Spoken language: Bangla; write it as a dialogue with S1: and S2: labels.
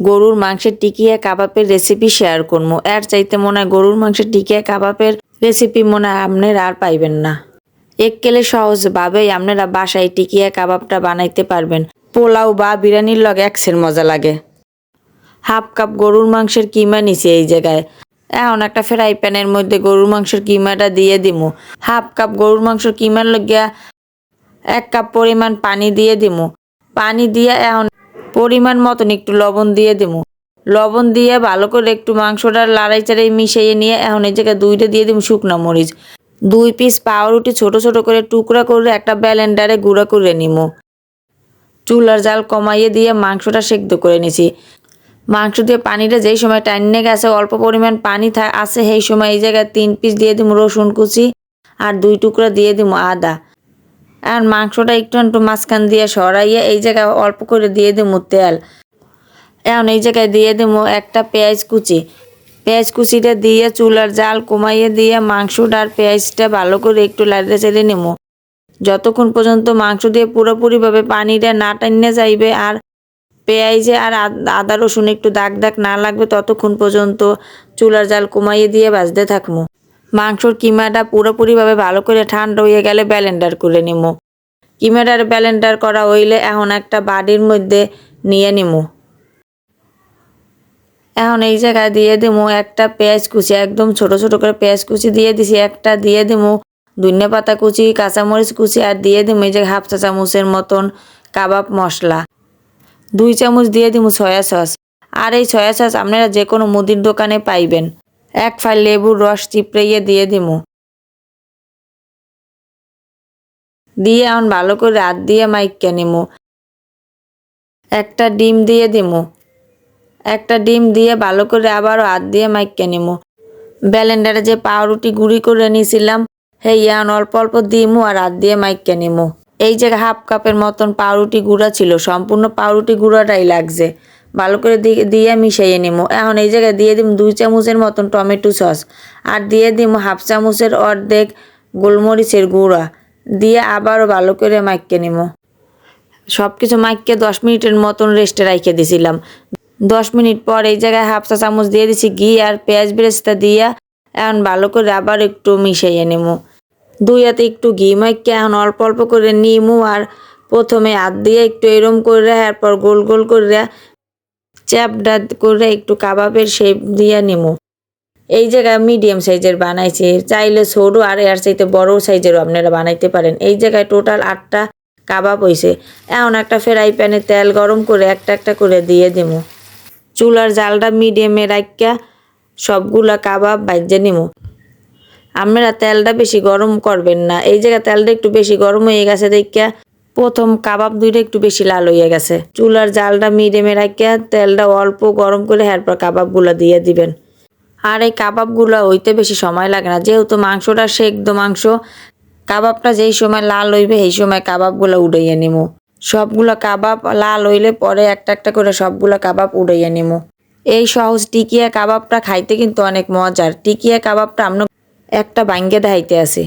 S1: গরুর মাংসের টিকিয়া কাবাবের রেসিপি শেয়ার করব এর চাইতে মনে হয় গরুর মাংসের টিকিয়া কাবাবের রেসিপি মনে হয় আপনারা আর পাইবেন না। এককেলে সহজভাবেই আপনারা বাসায় টিকিয়া কাবাবটা বানাইতে পারবেন। পোলাও বা বিরিয়ানির লগে একসের মজা লাগে। হাফ কাপ গরুর মাংসের কিমা নিছি এই জায়গায়। এখন একটা ফ্রাই প্যানের মধ্যে গরুর মাংসের কিমাটা দিয়ে দিমু। হাফ কাপ গরুর মাংসের কিমার লগিয়া এক কাপ পরিমাণ পানি দিয়ে দিমু। পানি দিয়ে এখন পরিমাণ মতন একটু লবণ দিয়ে দেবো লবণ দিয়ে ভালো করে একটু মাংসটা লাড়াই চাড়াই মিশিয়ে নিয়ে এখন এই জায়গায় দুইটা দিয়ে দিমু শুকনো মরিচ। দুই পিস পাউরুটি ছোট ছোট করে টুকরা করে একটা ব্যালেন্ডারে গুঁড়া করে নিমু। চুলার জাল কমাইয়ে দিয়ে মাংসটা সেদ্ধ করে নিছি। মাংস দিয়ে পানিটা যেই সময় টাইনে গেছে, অল্প পরিমাণ পানি আছে, সেই সময় এই জায়গায় তিন পিস দিয়ে দিব রসুন কুচি আর দুই টুকরা দিয়ে দিব আদা। আর মাংসটা একটু একটু মাঝখান দিয়ে সরাইয়ে এই জায়গায় অল্প করে দিয়ে দিব তেল। এখন এই জায়গায় দিয়ে দেবো একটা পেঁয়াজ কুচি। পেঁয়াজ কুচিটা দিয়ে চুলার জাল কমাইয়ে দিয়ে মাংসটা আর পেঁয়াজটা ভালো করে একটু লাড়তে চেড়ে নেব যতক্ষণ পর্যন্ত মাংস দিয়ে পুরোপুরিভাবে পানিটা না টাইনে যাইবে আর পেঁয়াজে আর আদ- রসুন একটু দাগ দাগ না লাগবে, ততক্ষণ পর্যন্ত চুলার জাল কমাইয়ে দিয়ে ভাজতে থাকব মাংসর কিমাটা পুরোপুরিভাবে ভালো করে ঠান্ডা হয়ে গেলে ব্যালেন্ডার করে নিমো। কিমাটার ব্যালেন্ডার করা হইলে এখন একটা বাড়ির মধ্যে নিয়ে নিমো। এখন এই জায়গায় দিয়ে দিমু একটা পেঁয়াজ কুচি, একদম ছোট ছোট করে পেঁয়াজ কুচি দিয়ে দিছি, একটা দিয়ে দিমু ধনিয়া পাতা কুচি, কাঁচামরিচ কুচি আর দিয়ে দিমু এই যে হাফ চা চামচের মতন কাবাব মশলা। দুই চামচ দিয়ে দিমু সয়া সস। আর এই সয়া সস আপনারা যে কোনো মুদির দোকানে পাইবেন। এক ফাইল লেবুর রস চিপড়িয়ে দিয়ে দিমু। দিয়ে এখন ভালো করে হাত দিয়ে মাইকা নিমু। একটা ডিম দিয়ে দিমু। একটা ডিম দিয়ে ভালো করে আবারও হাত দিয়ে মাইকা নিমু। ব্যালেন্ডারে যে পাউরুটি গুঁড়ি করে নিয়েছিলাম সেই ইয়ান অল্প অল্প দিমু আর হাত দিয়ে মাইকা নিমু। এই যে হাফ কাপের মতন পাউরুটি গুঁড়া ছিল, সম্পূর্ণ পাউরুটি গুঁড়াটাই লাগছে। ভালো করে দিয়ে মিশিয়ে নিমু। এখন এই জায়গায় দিয়ে দিম দুই চামচের মতন টমেটো সস। আর দিয়ে দিম হাফ চামচের অর্ধেক গোলমরিচের গুঁড়া। দিয়ে আবারও ভালো করে মাইকে নিমু। সব কিছু মাইকে দশ মিনিটের মতন রেস্টে রাখে দিছিলাম। দশ মিনিট পর এই জায়গায় হাফ চা চামচ দিয়ে দিছি ঘি আর পেঁয়াজ বেরেস্তা দিয়া এখন ভালো করে আবার একটু মিশাইয়ে নিমু। দুই হাতে একটু ঘি মাইকে এখন অল্প অল্প করে নিমু আর প্রথমে হাত দিয়ে একটু এরম করে, এরপর গোল গোল করে চ্যাপডা করে একটু কাবাবের শেপ দিয়ে নিমু। এই জায়গায় মিডিয়াম সাইজের বানাইছি। চাইলে ছোটো আর এর চাইতে বড় সাইজেরও আপনারা বানাইতে পারেন। এই জায়গায় টোটাল আটটা কাবাব হয়েছে এখন একটা ফ্রাই প্যানে তেল গরম করে একটা একটা করে দিয়ে দিমু। চুলার জালটা মিডিয়ামে রাখিয়া সবগুলা কাবাব বাজে নিমু। আপনারা তেলটা বেশি গরম করবেন না। এই জায়গায় তেলটা একটু বেশি গরম হয়ে গেছে দেখিয়া প্রথম কাবাব দুইটা একটু বেশি লাল হয়ে গেছে। চুলার জালটা মিডিয়ামে রাখিয়া তেলটা অল্প গরম করে এরপর কাবাবগুলো দিয়ে দিবেন। আর এই কাবাবগুলো হইতে বেশি সময় লাগে না। যেহেতু মাংসটা সেদ্ধ মাংস, কাবাবটা যেই সময় লাল হইবে সেই সময় কাবাবগুলো উড়াইয়া নিমু। সবগুলো কাবাব লাল হইলে পরে একটা একটা করে সবগুলো কাবাব উড়াইয়া নিমু। এই সহজ টিকিয়া কাবাবটা খাইতে কিন্তু অনেক মজার। টিকিয়া কাবাবটা আমরা একটা বাঙ্গে দেখাইতে আছে